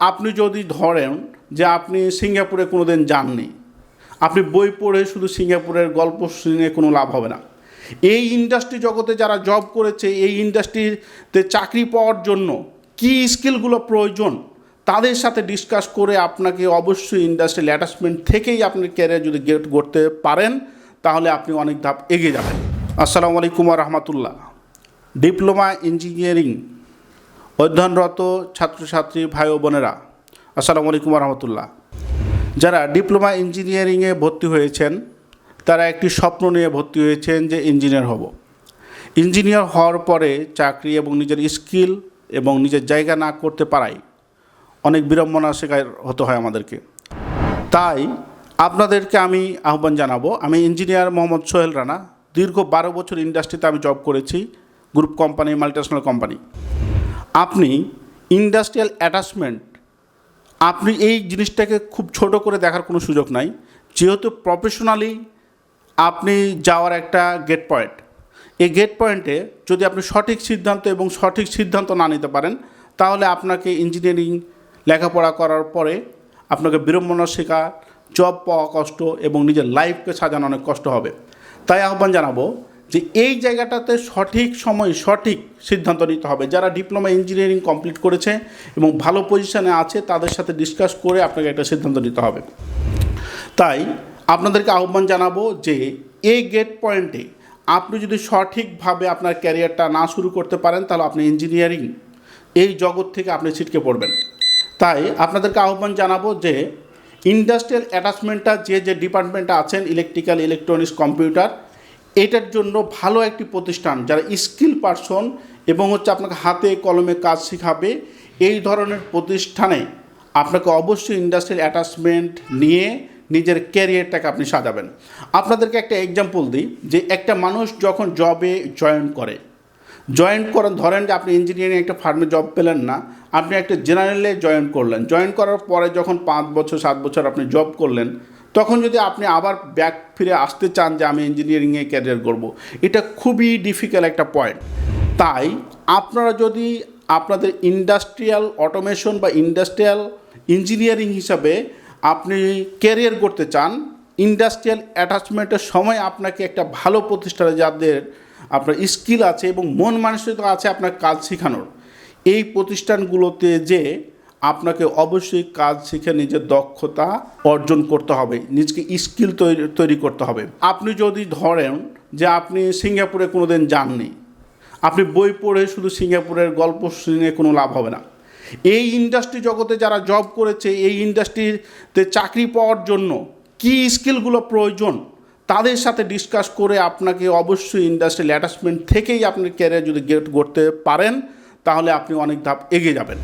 আপনি যদি ধরেন যে আপনি সিঙ্গাপুরে কোনো দিন যাননি, আপনি বই পড়ে শুধু সিঙ্গাপুরের গল্প শুনে কোনো লাভ হবে না। এই ইন্ডাস্ট্রি জগতে যারা জব করেছে, এই ইন্ডাস্ট্রিতে চাকরি পাওয়ার জন্য কী স্কিলগুলো প্রয়োজন, তাদের সাথে ডিসকাস করে আপনাকে অবশ্যই ইন্ডাস্ট্রিয়াল অ্যাটাচমেন্ট থেকেই আপনার ক্যারিয়ার যদি গেট করতে পারেন, তাহলে আপনি অনেক ধাপ এগিয়ে যাবেন। আসসালামু আলাইকুম রহমতুল্লাহ। ডিপ্লোমা ইঞ্জিনিয়ারিং অধ্যয়নরত ছাত্রছাত্রী ভাই ও বোনেরা, আসসালামু আলাইকুম রহমতুল্লাহ যারা ডিপ্লোমা ইঞ্জিনিয়ারিংয়ে ভর্তি হয়েছেন, তারা একটি স্বপ্ন নিয়ে ভর্তি হয়েছেন যে ইঞ্জিনিয়ার হব। ইঞ্জিনিয়ার হওয়ার পরে চাকরি এবং নিজের স্কিল এবং নিজের জায়গা না করতে পারায় অনেক বিড়ম্বনার শিকার হতে হয় আমাদেরকে। তাই আপনাদেরকে আমি আহ্বান জানাব, আমি ইঞ্জিনিয়ার মোহাম্মদ সোহেল রানা, দীর্ঘ বারো বছর ইন্ডাস্ট্রিতে আমি জব করেছি, গ্রুপ কোম্পানি মাল্টিন্যাশনাল কোম্পানি আপনি ইন্ডাস্ট্রিয়াল অ্যাটাচমেন্ট আপনি এই জিনিসটাকে খুব ছোট করে দেখার কোনো সুযোগ নাই। যেহেতু প্রফেশনালি আপনি যাওয়ার একটা গেট পয়েন্ট এই গেট পয়েন্টে যদি আপনি সঠিক সিদ্ধান্ত এবং সঠিক সিদ্ধান্ত না নিতে পারেন, তাহলে আপনাকে ইঞ্জিনিয়ারিং লেখাপড়া করার পরে আপনাকে বিড়ম্বনা শেখা জব পাওয়া কষ্ট এবং নিজের লাইফকে সাজানো অনেক কষ্ট হবে। তাই আহ্বান জানাব যে এই জায়গাটাতে সঠিক সময় সঠিক সিদ্ধান্ত নিতে হবে। যারা ডিপ্লোমা ইঞ্জিনিয়ারিং কমপ্লিট করেছে এবং ভালো পজিশনে আছে, তাদের সাথে ডিসকাস করে আপনাকে একটা সিদ্ধান্ত নিতে হবে। তাই আপনাদেরকে আহ্বান জানাব যে এই গেট পয়েন্টে আপনি যদি সঠিকভাবে আপনার ক্যারিয়ারটা না শুরু করতে পারেন, তাহলে আপনি ইঞ্জিনিয়ারিং এই জগৎ থেকে আপনি ছিটকে পড়বেন। তাই আপনাদেরকে আহ্বান জানাব যে ইন্ডাস্ট্রিয়াল অ্যাটাচমেন্টটা যে যে ডিপার্টমেন্টে আছেন ইলেকট্রিক্যাল ইলেকট্রনিক্স কম্পিউটার এটার জন্য ভালো একটি প্রতিষ্ঠান যারা স্কিল পারসন এবং হচ্ছে আপনাকে হাতে কলমে কাজ শেখাবে, এই ধরনের প্রতিষ্ঠানে আপনাকে অবশ্যই ইন্ডাস্ট্রিয়াল অ্যাটাচমেন্ট নিয়ে নিজের ক্যারিয়ারটাকে আপনি সাজাবেন। আপনাদেরকে একটা এক্সাম্পল দিই, যে একটা মানুষ যখন জবে জয়েন করে জয়েন করেন ধরেন যে আপনি ইঞ্জিনিয়ারিং একটা ফার্মে জব পেলেন না, আপনি একটা জেনারেলে জয়েন করলেন। জয়েন করার পরে যখন পাঁচ বছর, সাত বছর আপনি জব করলেন তখন যদি আপনি আবার ব্যাক ফিরে আসতে চান যে আমি ইঞ্জিনিয়ারিংয়ে ক্যারিয়ার করব, এটা খুবই ডিফিকাল্ট একটা পয়েন্ট তাই আপনারা যদি আপনাদের ইন্ডাস্ট্রিয়াল অটোমেশন বা ইন্ডাস্ট্রিয়াল ইঞ্জিনিয়ারিং হিসাবে আপনি ক্যারিয়ার করতে চান ইন্ডাস্ট্রিয়াল অ্যাটাচমেন্টের সময় আপনাকে একটা ভালো প্রতিষ্ঠানে যাদের আপনার স্কিল আছে এবং মন মানসিকতা আছে আপনার কাজ শেখানোর, এই প্রতিষ্ঠানগুলোতে যে আপনাকে অবশ্যই কাজ শিখে নিজের দক্ষতা অর্জন করতে হবে, নিজকে স্কিল তৈরি তৈরি করতে হবে। আপনি যদি ধরেন যে আপনি সিঙ্গাপুরে কোনো দিন যাননি, আপনি বই পড়ে শুধু সিঙ্গাপুরের গল্প শুনে কোনো লাভ হবে না। এই ইন্ডাস্ট্রি জগতে যারা জব করেছে, এই ইন্ডাস্ট্রিতে চাকরি পাওয়ার জন্য কী স্কিলগুলো প্রয়োজন, তাদের সাথে ডিসকাস করে আপনাকে অবশ্যই ইন্ডাস্ট্রিয়াল অ্যাটাচমেন্ট থেকেই আপনি ক্যারিয়ার যদি গেট করতে পারেন, তাহলে আপনি অনেক ধাপ এগিয়ে যাবেন।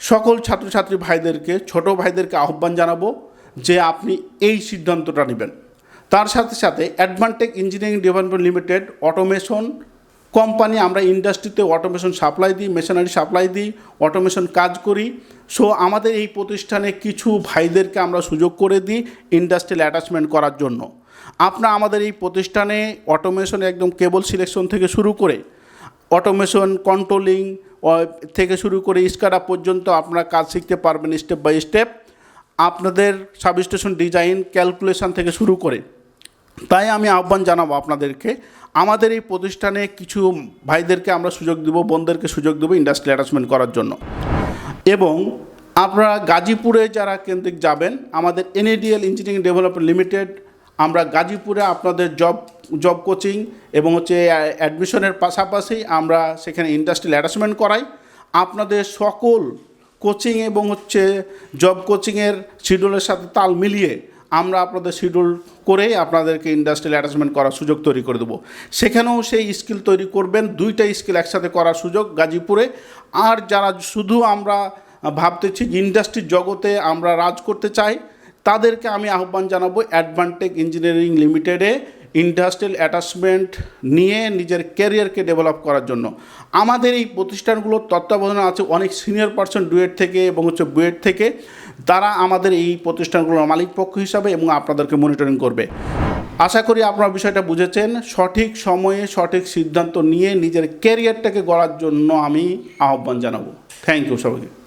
সকল ছাত্রছাত্রী ভাইদেরকে, ছোট ভাইদেরকে আহ্বান জানাব যে আপনি এই সিদ্ধান্তটা নেবেন। তার সাথে সাথে Advantech engineering development limited automation company আমরা ইন্ডাস্ট্রিতে অটোমেশন সাপ্লাই দিই মেশিনারি সাপ্লাই দিই অটোমেশন কাজ করি। সো আমাদের এই প্রতিষ্ঠানে কিছু ভাইদেরকে আমরা সুযোগ করে দিই ইন্ডাস্ট্রিয়াল অ্যাটাচমেন্ট করার জন্য। আপনার আমাদের এই প্রতিষ্ঠানে অটোমেশন একদম কেবল সিলেকশন থেকে শুরু করে অটোমেশন কন্ট্রোলিং থেকে শুরু করে স্কাডা পর্যন্ত আপনারা কাজ শিখতে পারবেন স্টেপ বাই স্টেপ। আপনাদের সাবস্টেশন ডিজাইন, ক্যালকুলেশন থেকে শুরু করে। তাই আমি আহ্বান জানাব আপনাদেরকে, আমাদের এই প্রতিষ্ঠানে কিছু ভাইদেরকে আমরা সুযোগ দেব, বোনদেরকে সুযোগ দেবো ইন্ডাস্ট্রি অ্যাটাচমেন্ট করার জন্য। এবং আপনারা গাজীপুরে যারা কেন্দ্রিক যাবেন, আমাদের এনএডিএল ইঞ্জিনিয়ারিং ডেভেলপমেন্ট লিমিটেড আমরা গাজীপুরে আপনাদের জব জব কোচিং এবং হচ্ছে অ্যাডমিশনের পাশাপাশি আমরা সেখানে ইন্ডাস্ট্রিয়াল অ্যাটাচমেন্ট করাই। আপনাদের সকল কোচিং এবং হচ্ছে জব কোচিংয়ের শিডিউলের সাথে তাল মিলিয়ে আমরা আপনাদের শিডিউল করে আপনাদেরকে ইন্ডাস্ট্রিয়াল অ্যাটাচমেন্ট করার সুযোগ তৈরি করে দেবো। সেখানেও সেই স্কিল তৈরি করবেন, দুইটা স্কিল একসাথে করার সুযোগ গাজীপুরে। আর যারা শুধু আমরা ভাবতেছি ইন্ডাস্ট্রির জগতে আমরা রাজ করতে চাই তাদেরকে আমি আহ্বান জানাব অ্যাডভান্টেক ইঞ্জিনিয়ারিং লিমিটেডে ইন্ডাস্ট্রিয়াল অ্যাটাচমেন্ট নিয়ে নিজের ক্যারিয়ারকে ডেভেলপ করার জন্য। আমাদের এই প্রতিষ্ঠানগুলোর তত্ত্বাবধানে আছে অনেক সিনিয়র পার্সন ডুয়েট থেকে এবং হচ্ছে বুয়েট থেকে। তারা আমাদের এই প্রতিষ্ঠানগুলোর মালিক পক্ষ হিসাবে এবং আপনাদেরকে মনিটরিং করবে। আশা করি আপনারা বিষয়টা বুঝেছেন। সঠিক সময়ে সঠিক সিদ্ধান্ত নিয়ে নিজের ক্যারিয়ারটাকে গড়ার জন্য আমি আহ্বান জানাব। থ্যাংক ইউ সবাইকে।